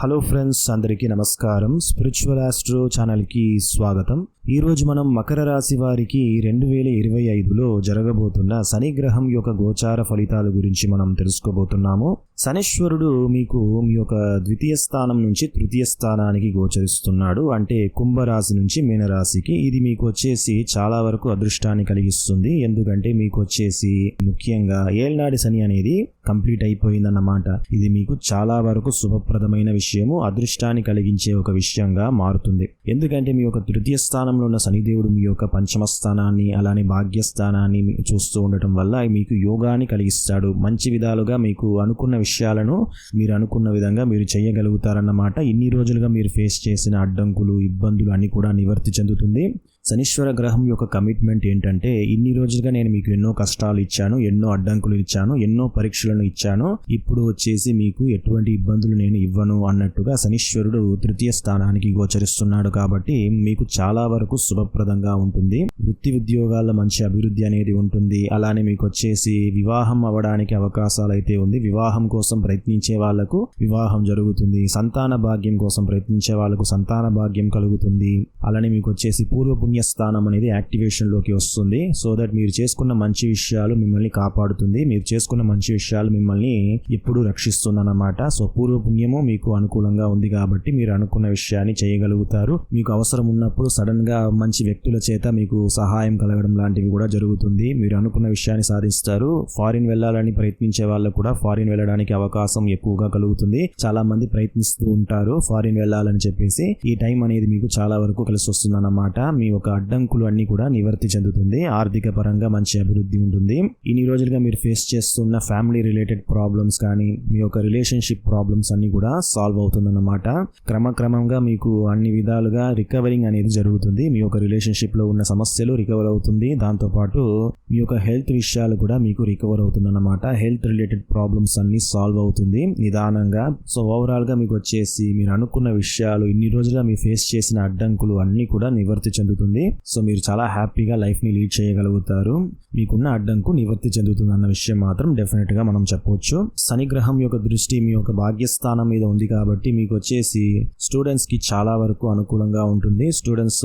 Hello friends అందరికీ నమస్కారం. Spiritual astro ఛానల్కి స్వాగతం. ఈరోజు మనం మకర రాశి వారికి రెండు వేల ఇరవై ఐదులో జరగబోతున్న శనిగ్రహం యొక్క గోచార ఫలితాల గురించి మనం తెలుసుకోబోతున్నాము. శనీశ్వరుడు మీకు మీ యొక్క ద్వితీయ స్థానం నుంచి తృతీయ స్థానానికి గోచరిస్తున్నాడు. అంటే కుంభరాశి నుంచి మీనరాశికి ఇది మీకు వచ్చేసి చాలా వరకు అదృష్టాన్ని కలిగిస్తుంది. ఎందుకంటే మీకు వచ్చేసి ముఖ్యంగా ఏళ్నాడి శని అనేది కంప్లీట్ అయిపోయిందన్నమాట. ఇది మీకు చాలా వరకు శుభప్రదమైన విషయము. అదృష్టాన్ని కలిగించే ఒక విషయంగా మారుతుంది. ఎందుకంటే మీ యొక్క తృతీయ స్థానం స్థానంలో ఉన్న శనిదేవుడు మీ యొక్క పంచమ స్థానాన్ని అలానే భాగ్యస్థానాన్ని చూస్తూ ఉండటం వల్ల మీకు యోగాన్ని కలిగిస్తాడు. మంచి విధాలుగా మీకు అనుకున్న విషయాలను మీరు అనుకున్న విధంగా మీరు చేయగలుగుతారన్నమాట. ఇన్ని రోజులుగా మీరు ఫేస్ చేసిన అడ్డంకులు ఇబ్బందులు అన్నీ కూడా నివర్తి చెందుతుంది. శనీశ్వర గ్రహం యొక్క కమిట్మెంట్ ఏంటంటే ఇన్ని రోజులుగా నేను మీకు ఎన్నో కష్టాలు ఇచ్చాను ఎన్నో అడ్డంకులు ఇచ్చాను ఎన్నో పరీక్షలను ఇచ్చాను. ఇప్పుడు వచ్చేసి మీకు ఎటువంటి ఇబ్బందులు నేను ఇవ్వను అన్నట్టుగా శనీశ్వరుడు తృతీయ స్థానానికి గోచరిస్తున్నాడు కాబట్టి మీకు చాలా వరకు శుభప్రదంగా ఉంటుంది. వృత్తి ఉద్యోగాల్లో మంచి అభివృద్ధి అనేది ఉంటుంది. అలానే మీకు వచ్చేసి వివాహం అవ్వడానికి అవకాశాలు అయితే ఉంది. వివాహం కోసం ప్రయత్నించే వాళ్ళకు వివాహం జరుగుతుంది. సంతాన భాగ్యం కోసం ప్రయత్నించే వాళ్ళకు సంతాన భాగ్యం కలుగుతుంది. అలానే మీకు వచ్చేసి పూర్వపుణ్య స్థానం అనేది యాక్టివేషన్లోకి వస్తుంది. సో దట్ మీరు చేసుకున్న మంచి విషయాలు మిమ్మల్ని కాపాడుతుంది. మీరు చేసుకున్న మంచి విషయాలు మిమ్మల్ని ఎప్పుడు రక్షిస్తుందన్నమాట. సో పూర్వపుణ్యము మీకు అనుకూలంగా ఉంది కాబట్టి మీరు అనుకున్న విషయాన్ని చేయగలుగుతారు. మీకు అవసరం ఉన్నప్పుడు సడన్గా మంచి వ్యక్తుల చేత మీకు సహాయం కలగడం లాంటివి కూడా జరుగుతుంది. మీరు అనుకున్న విషయాన్ని సాధిస్తారు. ఫారిన్ వెళ్ళాలని ప్రయత్నించే వాళ్ళకు కూడా ఫారిన్ వెళ్ళడానికి అవకాశం ఎక్కువగా కలుగుతుంది. చాలా మంది ప్రయత్నిస్తూ ఉంటారు ఫారిన్ వెళ్ళాలని చెప్పేసి. ఈ టైం అనేది మీకు చాలా వరకు కలిసి వస్తుంది అన్నమాట మీ ఒక అడ్డంకులు అన్ని కూడా నివర్తి చెందుతుంది. ఆర్థిక పరంగా మంచి అభివృద్ధి ఉంటుంది. ఇన్ని రోజులుగా మీరు ఫేస్ చేస్తున్న ఫ్యామిలీ రిలేటెడ్ ప్రాబ్లమ్స్ కానీ మీ యొక్క రిలేషన్షిప్ ప్రాబ్లమ్స్ అన్ని కూడా సాల్వ్ అవుతుందన్నమాట. క్రమక్రమంగా మీకు అన్ని విధాలుగా రికవరింగ్ అనేది జరుగుతుంది. మీ యొక్క రిలేషన్షిప్లో ఉన్న సమస్యలు రికవర్ అవుతుంది. దాంతోపాటు మీ యొక్క హెల్త్ విషయాలు కూడా మీకు రికవర్ అవుతుందన్నమాట. హెల్త్ రిలేటెడ్ ప్రాబ్లమ్స్ అన్ని సాల్వ్ అవుతుంది. నిదానంగా సో ఓవరాల్గా మీకు వచ్చేసి మీరు అనుకున్న విషయాలు ఇన్ని రోజులుగా మీరు ఫేస్ చేసిన అడ్డంకులు అన్ని కూడా నివర్తి చెందుతుంది. సో మీరు చాలా హ్యాపీగా లైఫ్ని లీడ్ చేయగలుగుతారు. మీకున్న అడ్డంకు నివృత్తి చెందుతుంది అన్న విషయం మాత్రం డెఫినెట్గా మనం చెప్పొచ్చు. శనిగ్రహం యొక్క దృష్టి మీ యొక్క భాగ్యస్థానం మీద ఉంది కాబట్టి మీకు వచ్చేసి స్టూడెంట్స్కి చాలా వరకు అనుకూలంగా ఉంటుంది. స్టూడెంట్స్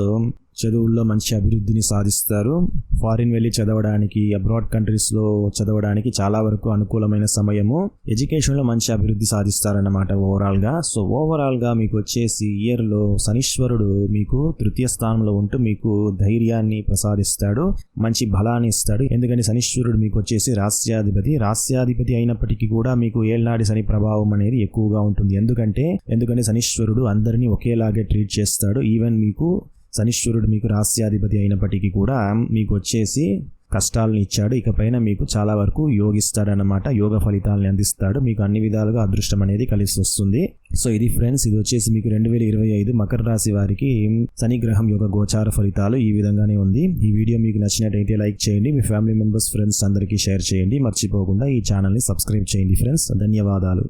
చదువుల్లో మంచి అభివృద్ధిని సాధిస్తారు. ఫారిన్ వెళ్ళి చదవడానికి అబ్రాడ్ కంట్రీస్లో చదవడానికి చాలా వరకు అనుకూలమైన సమయము. ఎడ్యుకేషన్లో మంచి అభివృద్ధి సాధిస్తారన్నమాట ఓవరాల్గా సో ఓవరాల్గా మీకు వచ్చేసి ఇయర్లో శనీశ్వరుడు మీకు తృతీయ స్థానంలో ఉంటూ మీకు ధైర్యాన్ని ప్రసాదిస్తాడు. మంచి బలాన్ని ఇస్తాడు. ఎందుకంటే శనీశ్వరుడు మీకు వచ్చేసి రాస్యాధిపతి రాస్యాధిపతి అయినప్పటికీ కూడా మీకు ఏళ్నాడి శని ప్రభావం అనేది ఎక్కువగా ఉంటుంది. ఎందుకంటే ఎందుకంటే శనీశ్వరుడు అందరినీ ఒకేలాగే ట్రీట్ చేస్తాడు. ఈవెన్ మీకు శనిశ్వరుడు మీకు రాస్యాధిపతి అయినప్పటికీ కూడా మీకు వచ్చేసి కష్టాలను ఇచ్చాడు. ఇకపైన మీకు చాలా వరకు యోగిస్తాడనమాట యోగ ఫలితాలను అందిస్తాడు. మీకు అన్ని విధాలుగా అదృష్టం అనేది కలిసి వస్తుంది. సో ఇది ఫ్రెండ్స్ ఇది వచ్చేసి మీకు రెండు వేల ఇరవై ఐదు మకర రాశి వారికి శనిగ్రహం యొక్క గోచార ఫలితాలు ఈ విధంగానే ఉంది. ఈ వీడియో మీకు నచ్చినట్టయితే లైక్ చేయండి. మీ ఫ్యామిలీ మెంబర్స్ ఫ్రెండ్స్ అందరికీ షేర్ చేయండి. మర్చిపోకుండా ఈ ఛానల్ని సబ్స్క్రైబ్ చేయండి ఫ్రెండ్స్. ధన్యవాదాలు.